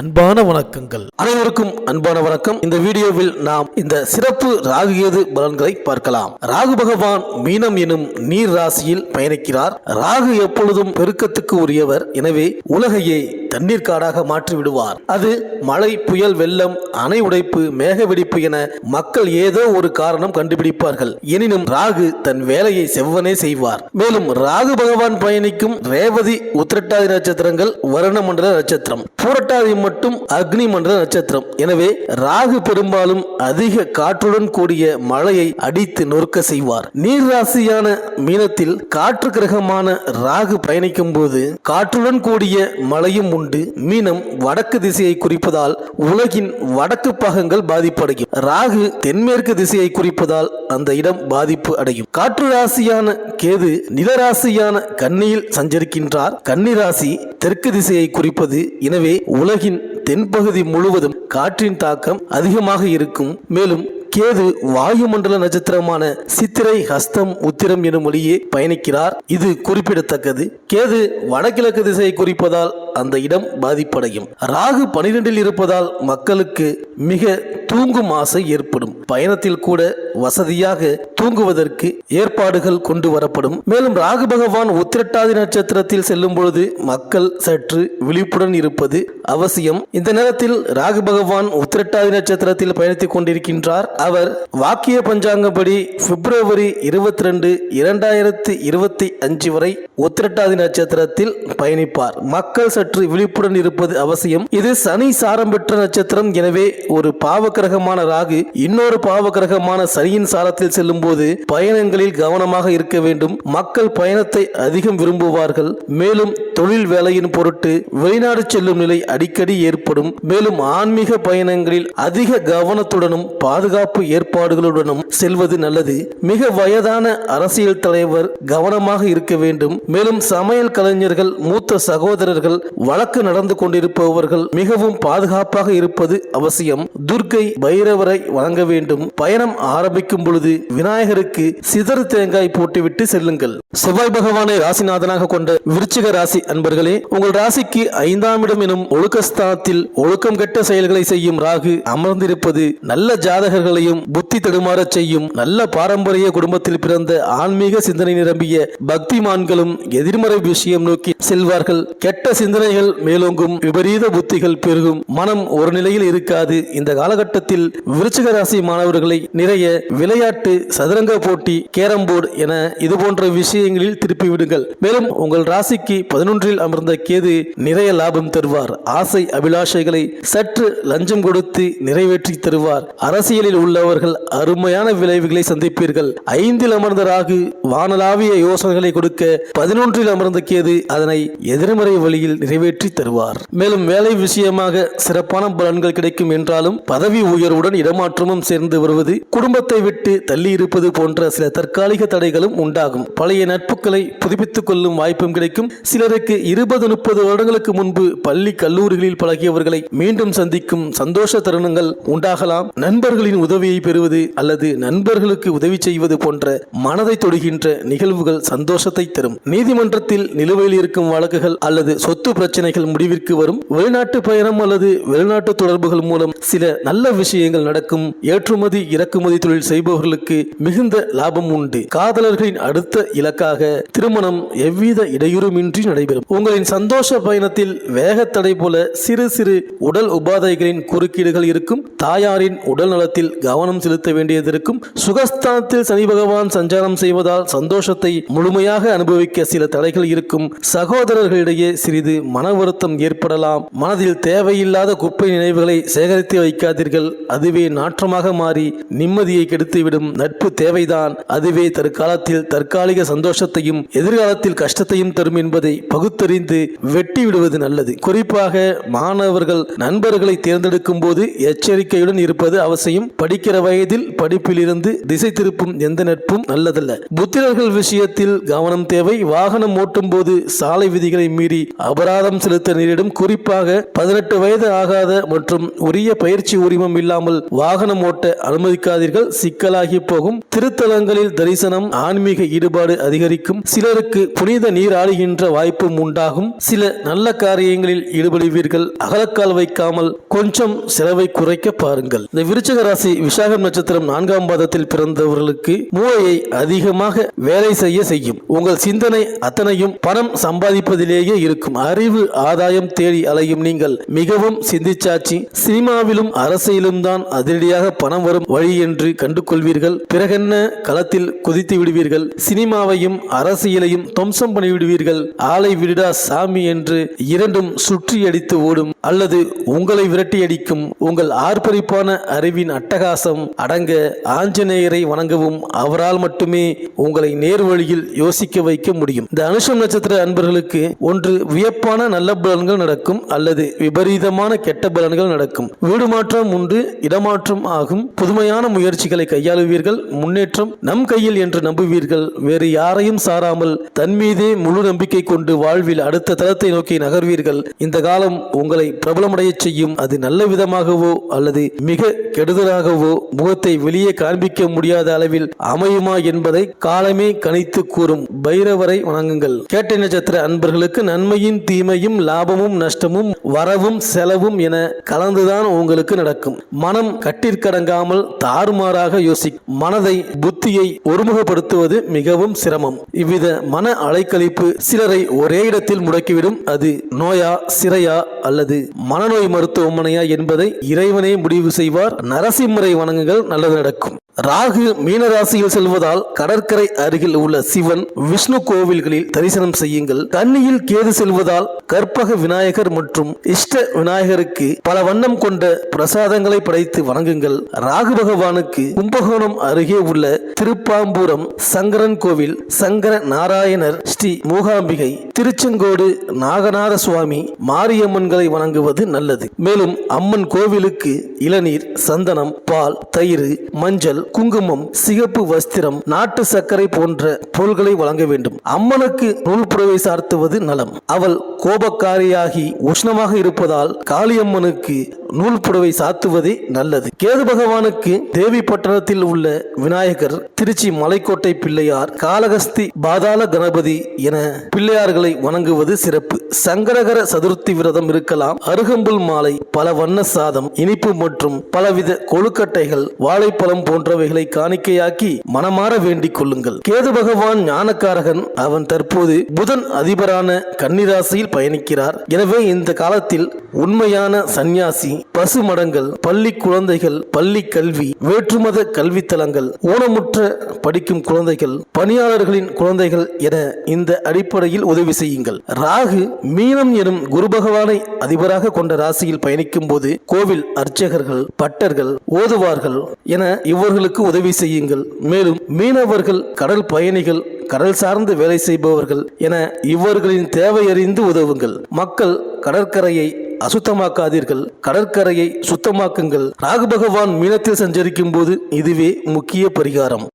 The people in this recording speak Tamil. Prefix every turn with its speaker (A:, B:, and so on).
A: அன்பான வணக்கங்கள். அனைவருக்கும் அன்பான வணக்கம். இந்த வீடியோவில் நாம் இந்த சிறப்பு ராகு கேது பலன்களை பார்க்கலாம். ராகு பகவான் மீனம் எனும் நீர் ராசியில் பயணிக்கிறார். ராகு எப்பொழுதும் பெருக்கத்துக்கு உரியவர். எனவே உலகையே தண்ணீர் காடாக மாற்றி விடுவார். அது மழை புயல் வெள்ளம் அணை உடைப்பு மேக வெடிப்பு என மக்கள் ஏதோ ஒரு காரணம் கண்டுபிடிப்பார்கள். எனினும் ராகு தன் வேலையை செவ்வனே செய்வார். மேலும் ராகு பகவான் பயணிக்கும் ரேவதி உத்திரட்டாதி நட்சத்திரங்கள் வருண மண்டல நட்சத்திரம் பூரட்டாதி மட்டும் அக்னி மண்டல நட்சத்திரம். எனவே ராகு பெரும்பாலும் அதிக காற்றுடன் கூடிய மழையை அடித்து நொறுக்க செய்வார். நீர் ராசியான மீனத்தில் காற்று கிரகமான ராகு பயணிக்கும் போது காற்றுடன் கூடிய மழையும் உண்டு மீனம் வடக்கு திசையை குறிப்பதால் உலகின் வடக்கு பாகங்கள் பாதிப்படையும். ராகு தென்மேற்கு திசையை குறிப்பதால் அந்த இடம் பாதிப்பு அடையும். காற்று ராசியான கேது நிலராசியான கன்னியில் சஞ்சரிக்கின்றார். கன்னி ராசி தெற்கு திசையை குறிப்பது. எனவே உலகின் தென்பகுதி முழுவதும் காற்றின் தாக்கம் அதிகமாக இருக்கும். மேலும் கேது வாயுமண்டல நட்சத்திரமான சித்திரை ஹஸ்தம் உத்திரம் எனும் வழியே பயணிக்கிறார். இது குறிப்பிடத்தக்கது. கேது வடகிழக்கு திசையை குறிப்பதால் அந்த இடம் பாதிப்படையும். ராகு பனிரெண்டில் இருப்பதால் மக்களுக்கு மிக தூங்கும் ஆசை ஏற்படும். பயணத்தில் கூட வசதியாக தூங்குவதற்கு ஏற்பாடுகள் கொண்டு வரப்படும். மேலும் ராகு பகவான் உத்திரட்டாதி நட்சத்திரத்தில் செல்லும் பொழுது மக்கள் சற்று விழிப்புடன் இருப்பது அவசியம். இந்த நேரத்தில் ராகு பகவான் உத்திரட்டாதி நட்சத்திரத்தில் பயணித்துக் கொண்டிருக்கின்றார். அவர் வாக்கிய பஞ்சாங்கப்படி பிப்ரவரி இருபத்தி ரெண்டு இரண்டாயிரத்தி இருபத்தி அஞ்சு வரை உத்திரட்டாதி நட்சத்திரத்தில் பயணிப்பார். மக்கள் சற்று விழிப்புடன் இருப்பது அவசியம். இது சனி சாரம் பெற்ற நட்சத்திரம். எனவே ஒரு பாவக்கிரகமான ராகு இன்னொரு பாவக்கிரகமான சனியின் சாரத்தில் செல்லும் போது பயணங்களில் கவனமாக இருக்க வேண்டும். மக்கள் பயணத்தை அதிகம் விரும்புவார்கள். மேலும் தொழில் வேலையின் பொருட்டு வெளிநாடு செல்லும் நிலை அடிக்கடி ஏற்படும். மேலும் ஆன்மீக பயணங்களில் அதிக கவனத்துடனும் பாதுகாப்பு ஏற்பாடுகளுடனும் செல்வது நல்லது. மிக வயதான அரசியல் தலைவர் கவனமாக இருக்க வேண்டும். மேலும் சமையல் கலைஞர்கள் மூத்த சகோதரர்கள் வழக்கு நடந்து கொண்டிருப்பவர்கள் மிகவும் பாதுகாப்பாக இருப்பது அவசியம். துர்க்கை பைரவரை வணங்க வேண்டும். பயணம் ஆரம்பிக்கும் பொழுது விநாயகருக்கு சிதறு தேங்காய் போட்டுவிட்டு செல்லுங்கள். செவ்வாய் பகவானை ராசிநாதனாக கொண்ட விருச்சிக ராசி அன்பர்களே உங்கள் ராசிக்கு ஐந்தாம் இடம் எனும் ஒழுக்கஸ்தானத்தில் ஒழுக்கம் கெட்ட செயல்களை செய்யும் ராகு அமர்ந்திருப்பது நல்ல ஜாதகர்களையும் புத்தி தடுமாறச் செய்யும் நல்ல பாரம்பரிய குடும்பத்தில் பிறந்த ஆன்மீக சிந்தனை நிரம்பிய பக்திமான்களும் எதிர்மறை விஷயம் நோக்கி செல்வார்கள். கெட்ட சிந்தனைகள் மேலோங்கும் விபரீத புத்திகள் பெருகும். மனம் ஒரு நிலையில் இருக்காது. இந்த காலகட்டத்தில் விருச்சிக ராசி மாணவர்களை நிறைய விளையாட்டு சதுரங்க போட்டி கேரம் போர்டு என இது போன்ற விஷயங்களில் திருப்பி விடுங்கள். மேலும் உங்கள் ராசிக்கு பதினொன்றில் அமர்ந்த கேது நிறைய லாபம் தருவார். ஆசை அபிலாஷைகளை சற்று லஞ்சம் கொடுத்து நிறைவேற்றி தருவார். அரசியலில் உள்ளவர்கள் அருமையான விளைவுகளை சந்திப்பீர்கள். ஐந்தில் அமர்ந்த ராகு வானலாவிய யோசனைகளை கொடுக்க பதினொன்றில் அமர்ந்த கேது அதனை எதிர்மறை வழியில் நிறைவேற்றி தருவார். மேலும் வேலை விஷயமாக சிறப்பான பலன்கள் கிடைக்கும் என்றாலும் பதவி உயர்வுடன் இடமாற்றமும் சேர்ந்து வருவது குடும்பத்தை விட்டு தள்ளி இருப்பது போன்ற சில தற்காலிக தடைகளும் உண்டாகும். பழைய நட்புகளை புதுப்பித்துக் கொள்ளும் வாய்ப்பும் கிடைக்கும். சிலருக்கு இருபது முப்பது வருடங்களுக்கு முன்பு பள்ளி கல்லூரிகளில் பழகியவர்களை மீண்டும் சந்திக்கும் சந்தோஷ தருணங்கள் உண்டாகலாம். நண்பர்களின் உதவியை பெறுவது அல்லது நண்பர்களுக்கு உதவி செய்வது போன்ற மனதை தொடுகின்ற நிகழ்வுகள் சந்தோஷத்தை தரும். நீதிமன்றத்தில் நிலுவையில் இருக்கும் வழக்குகள் அல்லது சொத்து பிரச்சனைகள் முடிவிற்கு வரும். வெளிநாட்டு பயணம் அல்லது வெளிநாட்டு தொடர்புகள் மூலம் சில நல்ல விஷயங்கள் நடக்கும். ஏற்றுமதி இறக்குமதி தொழில் செய்பவர்களுக்கு மிகுந்த லாபம் உண்டு. காதலர்களின் அடுத்த இலக்காக திருமணம் எவ்வித இடையூறுமின்றி நடைபெறும். உங்களின் சந்தோஷ பயணத்தில் வேகத்தடை போல சிறு சிறு உடல் உபாதைகளின் குறுக்கீடுகள் இருக்கும். தாயாரின் உடல் நலத்தில் கவனம் செலுத்த வேண்டியது இருக்கும். சுகஸ்தானத்தில் சனி பகவான் சஞ்சாரம் செய்வதால் சந்தோஷத்தை முழுமையாக அனுபவிக்க சில தடைகள் இருக்கும். சகோதரர்களிடையே சிறிது மன வருத்தம் ஏற்படலாம். மனதில் தேவையில்லாத குப்பை நினைவுகளை சேகரித்து வைக்காதீர்கள். அதுவே நாற்றமாக மாறி நிம்மதியை கெடுத்துவிடும் நட்பு தேவைதான். அதுவே தற்காலத்தில் தற்காலிக சந்தோஷத்தையும் எதிர்காலத்தில் கஷ்டத்தையும் தரும் என்பதை பகுத்தறிந்து வெட்டி விடுவது நல்லது. குறிப்பாக மாணவர்கள் நண்பர்களை தேர்ந்தெடுக்கும் போது எச்சரிக்கையுடன் இருப்பது அவசியம். படிக்கிற வயதில் படிப்பிலிருந்து திசை திருப்பும் எந்த நட்பும் நல்லதல்ல. புத்திரர்கள் விஷயத்தில் கவனம் தேவை. வாகனம் ஓட்டும் போது சாலை விதிகளை மீறி அபராதம் செலுத்த நேரிடும். குறிப்பாக பதினெட்டு வயது ஆகாத மற்றும் உரிய பயிற்சி உரிமம் இல்லாமல் வாகனம் ஓட்ட அனுமதிக்காதீர்கள். சிக்கலாகி போகும். திருத்தலங்களில் தரிசனம் ஆன்மீக ஈடுபாடு அதிகரிக்கும். சிலருக்கு புனித நீராடுகின்ற வாய்ப்பும் உண்டாகும். சில நல்ல காரியங்களில் ஈடுபடுவீர்கள். அகலக்கால் வைக்காமல் கொஞ்சம் செலவை குறைக்க பாருங்கள். இந்த விருச்சக ராசி விசாகம் நட்சத்திரம் நான்காம் பாதத்தில் பிறந்தவர்களுக்கு மூளையை அதிகமாக வேலை செய்ய செய்யும். உங்கள் சிந்தனை அத்தனையும் பணம் சம்பாதிப்பதிலேயே இருக்கும். அறிவு ஆதாயம் தேடி அலையும் நீங்கள் மிகவும் சிந்திச்சாச்சு. சினிமாவிலும் அரசியலும் தான் அதிரடியாக பணம் வரும் வழி என்று கண்டு கொள்வீர்கள் பிறகென்ன களத்தில் குதித்து விடுவீர்கள். சினிமாவையும் அரசியலையும் துவம்சம் பண்ணிவிடுவீர்கள் ஆலை விடுடா சாமி என்று இரண்டும் சுற்றி அடித்து ஓடும். அல்லது உங்களை விரட்டி அடிக்கும் உங்கள் ஆர்ப்பரிப்பான அறிவின் அட்டகாசம் அடங்க ஆஞ்சநேயரை வணங்கவும் அவரால் மட்டுமே உங்களை நேர் வழியில் யோசிக்க வைக்க முடியும். இந்த அனுஷம் நட்சத்திர அன்பர்களுக்கு ஒன்று வியப்பான நல்ல பலன்கள் நடக்கும் அல்லது விபரீதமான கெட்ட பலன்கள் நடக்கும். வீடு மாற்றம் உண்டு இடமாற்றம் ஆகும். புதுமையான முயற்சிகள் கையாளுவீர்கள் முன்னேற்றம் நம் கையில் என்று நம்புவீர்கள். வேறு யாரையும் சாராமல் தன் மீதே முழு நம்பிக்கை கொண்டு வாழ்வில் அடுத்த தளத்தை நோக்கி நகர்வீர்கள். இந்த காலம் உங்களை பிரபலமடைய செய்யும். அது நல்ல விதமாகவோ அல்லது மிக கெடுதலாகவோ முகத்தை வெளியே காண்பிக்க முடியாத அளவில் அமையுமா என்பதை காலமே கணித்து கூறும். பைரவரை வணங்குங்கள். கேட்டை நட்சத்திர அன்பர்களுக்கு நன்மையும் தீமையும் லாபமும் நஷ்டமும் வரவும் செலவும் என கலந்துதான் உங்களுக்கு நடக்கும். மனம் கட்டிற்கடங்காமல் தாறுமாறாக யோசி மனதை புத்தியை ஒருமுகப்படுத்துவது மிகவும் சிரமம். இவ்வித மன அலைக்கழிப்பு சிலரை ஒரே இடத்தில் முடக்கிவிடும். அது நோயா சிறையா அல்லது மனநோய் மருத்துவமனையா என்பதை இறைவனே முடிவு செய்வார். நரசிம்மரை வணங்குங்கள் நல்லது நடக்கும். ராகு மீனராசியில் செல்வதால் கடற்கரை அருகில் உள்ள சிவன் விஷ்ணு கோவில்களில் தரிசனம் செய்யுங்கள். கன்னியில் கேது செல்வதால் கற்பக விநாயகர் மற்றும் இஷ்ட விநாயகருக்கு பல வண்ணம் கொண்ட பிரசாதங்களை படைத்து வணங்குங்கள். ராகு பகவானுக்கு கும்பகோணம் அருகே உள்ள திருப்பாம்பூரம் சங்கரன் கோவில் சங்கர நாராயணர் ஸ்ரீ மூகாம்பிகை திருச்செங்கோடு நாகநாத சுவாமி மாரியம்மன்களை வணங்குவது நல்லது. மேலும் அம்மன் கோவிலுக்கு இளநீர் சந்தனம் பால் தயிர் மஞ்சள் குங்குமம் சிகப்பு வஸ்திரம் நாட்டு சர்க்கரை போன்ற பொருள்களை வழங்க வேண்டும். அம்மனுக்கு நூல் புடவை சார்த்துவது நலம். அவள் கோபக்காரியாகி உஷ்ணமாக இருப்பதால் காளியம்மனுக்கு நூல் புடவை சாத்துவதே நல்லது. கேது பகவானுக்கு தேவி பட்டணத்தில் உள்ள விநாயகர் திருச்சி மலைக்கோட்டை பிள்ளையார் காளகஸ்தி பாதாள கணபதி என பிள்ளையார்களை வணங்குவது சிறப்பு. சங்கரகர சதுர்த்தி விரதம் இருக்கலாம். அருகம்புல் மாலை பல வண்ண சாதம் இனிப்பு மற்றும் பலவித கொழுக்கட்டைகள் வாழைப்பழம் போன்றவைகளை காணிக்கையாக்கி மனமாற வேண்டிக் கொள்ளுங்கள். கேது பகவான் ஞானக்காரகன். அவன் தற்போது புதன் அதிபரான கன்னிராசியில் பயணிக்கிறார். எனவே இந்த காலத்தில் உண்மையான சந்நியாசி பசு மடங்கள் பள்ளி குழந்தைகள் பள்ளி கல்வி வேற்றுமத கல்வித்தலங்கள் ஊனமுற்ற படிக்கும் குழந்தைகள் பணியாளர்களின் குழந்தைகள் என இந்த அடிப்படையில் உதவி செய்யுங்கள். ராகு மீனம் எனும் குரு பகவானை அதிபராக கொண்ட ராசியில் பயணிக்கும் போது கோவில் அர்ச்சகர்கள் பட்டர்கள் ஓதுவார்கள் என இவர்களுக்கு உதவி செய்யுங்கள். மேலும் மீனவர்கள் கடல் பயணிகள் கடல் சார்ந்து வேலை செய்பவர்கள் என இவர்களின் தேவையறிந்து உதவுங்கள். மக்கள் கடற்கரையை அசுத்தமாக்காதீர்கள். கடற்கரையை சுத்தமாக்குங்கள். ராகு பகவான் மீனத்தில் சஞ்சரிக்கும் போது இதுவே முக்கிய பரிகாரம்.